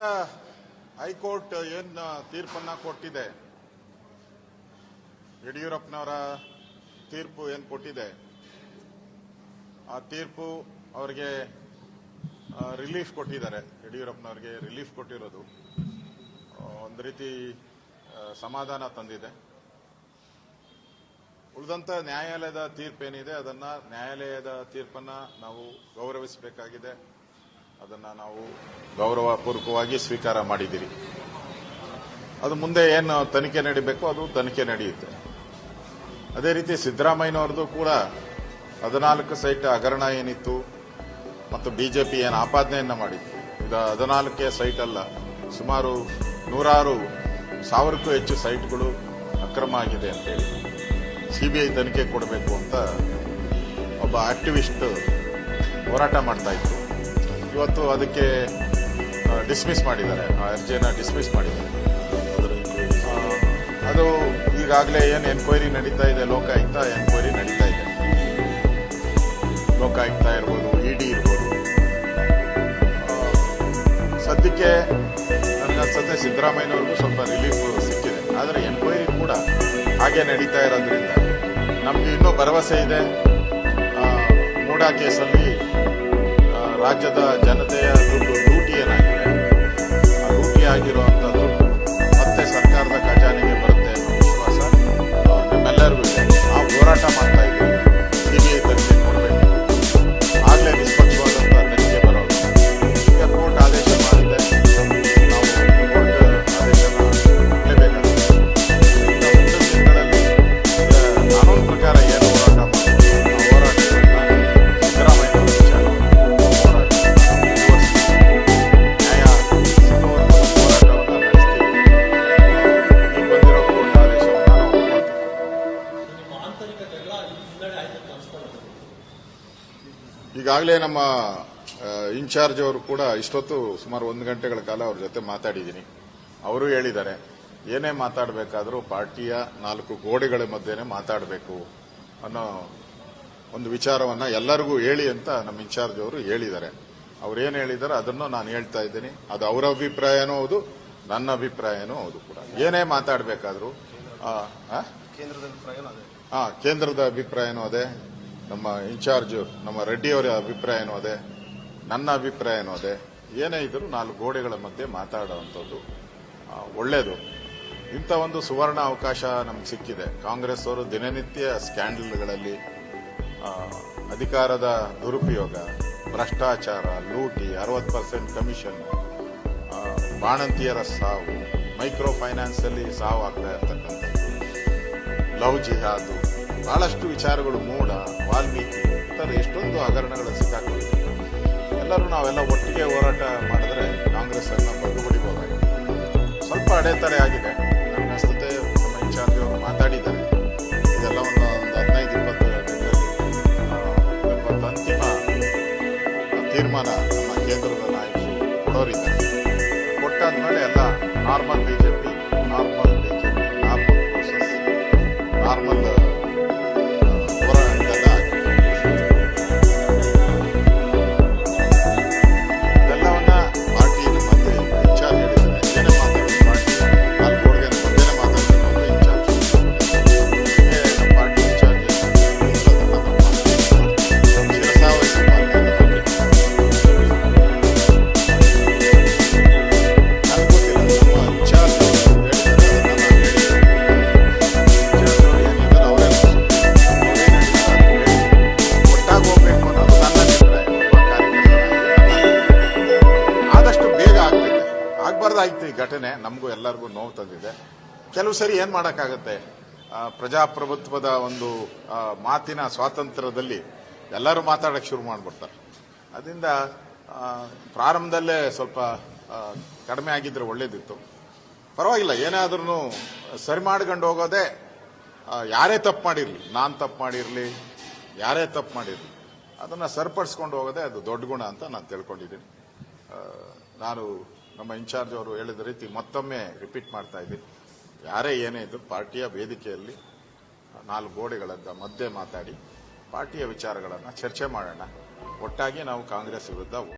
High court ಏನ್ ತೀರ್ಪನ್ನ ಕೊಟ್ಟಿದೆ? ಯಡಿಯೂರಪ್ಪನವರ ತೀರ್ಪು ಏನ್ ಕೊಟ್ಟಿದೆ? ಆ ತೀರ್ಪು ಅವರಿಗೆ ರಿಲೀಫ್ ಕೊಟ್ಟಿದ್ದಾರೆ. ಯಡಿಯೂರಪ್ಪನವರಿಗೆ ರಿಲೀಫ್ ಕೊಟ್ಟಿರೋದು. ಒಂದು ರೀತಿ ಸಮಾಧಾನ ತಂದಿದೆ. ಉಳಿದಂತ ನ್ಯಾಯಾಲಯದ ತೀರ್ಪೇನಿದೆ, ಅದನ್ನ ನ್ಯಾಯಾಲಯದ ತೀರ್ಪನ್ನ ನಾವು ಗೌರವಿಸಬೇಕಾಗಿದೆ. ಅದನ್ನ ನಾವು ಗೌರವಪೂರ್ವಕವಾಗಿ ಸ್ವೀಕಾರ ಮಾಡಿದ್ದೀರಿ. ಅದು ಮುಂದೆ ಏನು ತನಿಖೆ ನಡೀಬೇಕು, ಅದು ತನಿಖೆ ನಡೆಯುತ್ತೆ. ಅದೇ ರೀತಿ ಸಿದ್ದರಾಮಯ್ಯನವ್ರದ್ದು ಕೂಡ ಹದಿನಾಲ್ಕು ಸೈಟ್ ಹಗರಣ ಏನಿತ್ತು, ಮತ್ತು ಬಿಜೆಪಿ ಏನು ಆಪಾದನೆಯನ್ನು ಮಾಡಿತ್ತು. ಇದು ಹದಿನಾಲ್ಕೇ ಸೈಟ್ ಅಲ್ಲ, ಸುಮಾರು ನೂರಾರು ಸಾವಿರಕ್ಕೂ ಹೆಚ್ಚು ಸೈಟ್ಗಳು ಅಕ್ರಮ ಆಗಿದೆ ಅಂತೇಳಿ ಸಿಬಿಐ ತನಿಖೆ ಕೊಡಬೇಕು ಅಂತ ಒಬ್ಬ ಆಕ್ಟಿವಿಸ್ಟ್ ಹೋರಾಟ ಮಾಡ್ತಾ ಇತ್ತು ಇವತ್ತು ಅದಕ್ಕೆ ಡಿಸ್ಮಿಸ್ ಮಾಡಿದ್ದಾರೆ. ಆ, ಅರ್ಜಿಯನ್ನ ಡಿಸ್ಮಿಸ್ ಮಾಡಿದ್ದಾರೆ. ಅದು ಈಗಾಗಲೇ ಏನು ಎನ್ಕ್ವೈರಿ ನಡೀತಾ ಇದೆ, ಲೋಕಾಯುಕ್ತ ಎನ್ಕ್ವೈರಿ ನಡೀತಾ ಇದೆ. ಲೋಕಾಯುಕ್ತ ಇರ್ಬೋದು ಇ ಡಿ ಇರ್ಬೋದು. ಸದ್ಯಕ್ಕೆ ಸದ್ಯಕ್ಕೆ ಸದ್ಯ ಸಿದ್ದರಾಮಯ್ಯನವ್ರಿಗೂ ಸ್ವಲ್ಪ ರಿಲೀಫ್ ಸಿಕ್ಕಿದೆ. ಆದರೆ ಎನ್ಕ್ವೈರಿ ಕೂಡ ಹಾಗೆ ನಡೀತಾ ಇರೋದ್ರಿಂದ ನಮಗೆ ಇನ್ನೂ ಭರವಸೆ ಇದೆ. ಮೂಡಾ ಕೇಸಲ್ಲಿ ರಾಜ್ಯದ ಜನತೆಯ ದುಡ್ಡು ಲೂಟಿ ಏನಾಗಿದೆ ಆ ಲೂಟಿ ಈಗಾಗಲೇ ನಮ್ಮ ಇನ್ಚಾರ್ಜ್ ಅವರು ಕೂಡ ಇಷ್ಟೊತ್ತು ಸುಮಾರು ಒಂದು ಗಂಟೆಗಳ ಕಾಲ ಅವ್ರ ಜೊತೆ ಮಾತಾಡಿದ್ದೀನಿ. ಅವರು ಹೇಳಿದ್ದಾರೆ ಏನೇ ಮಾತಾಡಬೇಕಾದರೂ ಪಾರ್ಟಿಯ ನಾಲ್ಕು ಗೋಡೆಗಳ ಮಧ್ಯೆನೇ ಮಾತಾಡಬೇಕು ಅನ್ನೋ ಒಂದು ವಿಚಾರವನ್ನು ಎಲ್ಲರಿಗೂ ಹೇಳಿ ಅಂತ ನಮ್ಮ ಇನ್ಚಾರ್ಜ್ ಅವರು ಹೇಳಿದ್ದಾರೆ. ಅವ್ರು ಏನು ಹೇಳಿದ್ದಾರೆ ಅದನ್ನು ನಾನು ಹೇಳ್ತಾ ಇದ್ದೀನಿ. ಅದು ಅವರ ಅಭಿಪ್ರಾಯನೂ ಹೌದು ನನ್ನ ಅಭಿಪ್ರಾಯನೂ ಹೌದು ಕೂಡ. ಏನೇ ಮಾತಾಡಬೇಕಾದ್ರೂ ಕೇಂದ್ರದ ಅಭಿಪ್ರಾಯನೂ ಅದೇ. ನಮ್ಮ ಇನ್ಚಾರ್ಜ್, ನಮ್ಮ ರೆಡ್ಡಿಯವರ ಅಭಿಪ್ರಾಯನೂ ಅದೇ ನನ್ನ ಅಭಿಪ್ರಾಯನೂ ಅದೇ ಏನೇ ಇದ್ದರೂ ನಾಲ್ಕು ಗೋಡೆಗಳ ಮಧ್ಯೆ ಮಾತಾಡುವಂಥದ್ದು ಒಳ್ಳೆಯದು ಇಂಥ ಒಂದು ಸುವರ್ಣ ಅವಕಾಶ ನಮ್ಗೆ ಸಿಕ್ಕಿದೆ. ಕಾಂಗ್ರೆಸ್ ಅವರು ದಿನನಿತ್ಯ ಸ್ಕ್ಯಾಂಡಲ್ಗಳಲ್ಲಿ ಅಧಿಕಾರದ ದುರುಪಯೋಗ, ಭ್ರಷ್ಟಾಚಾರ, ಲೂಟಿ, ಅರವತ್ತು ಪರ್ಸೆಂಟ್ ಕಮಿಷನ್ ಬಾಣಂತಿಯರ ಸಾವು, ಮೈಕ್ರೋ ಫೈನಾನ್ಸಲ್ಲಿ ಸಾವು ಆಗ್ತಾ ಇರ್ತಕ್ಕಂಥದ್ದು, ಲವ್ ಜಿಹಾದು ಬಹಳಷ್ಟು ವಿಚಾರಗಳು ಮೂಡ, ವಾಲ್ಮೀಕಿ, ಇತರ ಎಷ್ಟೊಂದು ಹಗರಣಗಳು ಸಿಕ್ಕಾಕೊಂಡಿದೆ ಎಲ್ಲರೂ ನಾವೆಲ್ಲ ಒಟ್ಟಿಗೆ ಹೋರಾಟ ಮಾಡಿದ್ರೆ ಕಾಂಗ್ರೆಸ್ ಅನ್ನ ಬಗ್ಗುಬಡಿಬಹುದಾಗಿದೆ ಸ್ವಲ್ಪ ಅಡೆತಡೆ ಆಗಿದೆ. ನನಗನ್ಸುತ್ತೆ ನಮ್ಮ ಇನ್ಚಾರ್ಜ್ ಅವರು ಮಾತಾಡಿದ್ದಾರೆ. ಇದೆಲ್ಲ ಒಂದು ಒಂದು ಹದಿನೈದು, ಇಪ್ಪತ್ತು ಇವತ್ತು ಅಂತಿಮ ತೀರ್ಮಾನ ನಮ್ಮ ಕೇಂದ್ರದ ನಾಯಕರು ಕೊಡೋರಿದ್ದಾರೆ. ಕೊಟ್ಟಾದ್ಮೇಲೆ ಎಲ್ಲ ನಾರ್ಮಲ್ ನಾರ್ಮಲ್ ಘಟನೆ ನಮಗೂ ಎಲ್ಲರಿಗೂ ನೋವು ತಂದಿದೆ. ಕೆಲವು ಸರಿ ಏನು ಮಾಡೋಕ್ಕಾಗತ್ತೆ? ಪ್ರಜಾಪ್ರಭುತ್ವದ ಒಂದು ಮಾತಿನ ಸ್ವಾತಂತ್ರ್ಯದಲ್ಲಿ ಎಲ್ಲರೂ ಮಾತಾಡಕ್ ಶುರು ಮಾಡಿಬಿಡ್ತಾರೆ. ಅದರಿಂದ ಪ್ರಾರಂಭದಲ್ಲೇ ಸ್ವಲ್ಪ ಕಡಿಮೆ ಆಗಿದ್ರೆ ಒಳ್ಳೇದಿತ್ತು. ಪರವಾಗಿಲ್ಲ ಏನಾದ್ರೂ ಸರಿ ಮಾಡ್ಕೊಂಡು ಹೋಗೋದೇ ಯಾರೇ ತಪ್ಪು ಮಾಡಿರಲಿ, ನಾನು ತಪ್ಪು ಮಾಡಿರಲಿ, ಯಾರೇ ತಪ್ಪು ಮಾಡಿರಲಿ, ಅದನ್ನ ಸರಿಪಡಿಸ್ಕೊಂಡು ಹೋಗೋದೇ ಅದು ದೊಡ್ಡ ಗುಣ ಅಂತ ನಾನು ತಿಳ್ಕೊಂಡಿದ್ದೀನಿ. ನಾನು ನಮ್ಮ ಇನ್ಚಾರ್ಜ್ ಅವರು ಹೇಳಿದ ರೀತಿ ಮತ್ತೊಮ್ಮೆ ರಿಪೀಟ್ ಮಾಡ್ತಾ ಇದ್ದೀನಿ. ಯಾರೇ ಏನೇ ಇದ್ರು ಪಾರ್ಟಿಯ ವೇದಿಕೆಯಲ್ಲಿ ನಾಲ್ಕು ಗೋಡೆಗಳದ್ದ ಮಧ್ಯೆ ಮಾತಾಡಿ, ಪಾರ್ಟಿಯ ವಿಚಾರಗಳನ್ನು ಚರ್ಚೆ ಮಾಡೋಣ. ಒಟ್ಟಾಗಿ ನಾವು ಕಾಂಗ್ರೆಸ್ ವಿರುದ್ಧ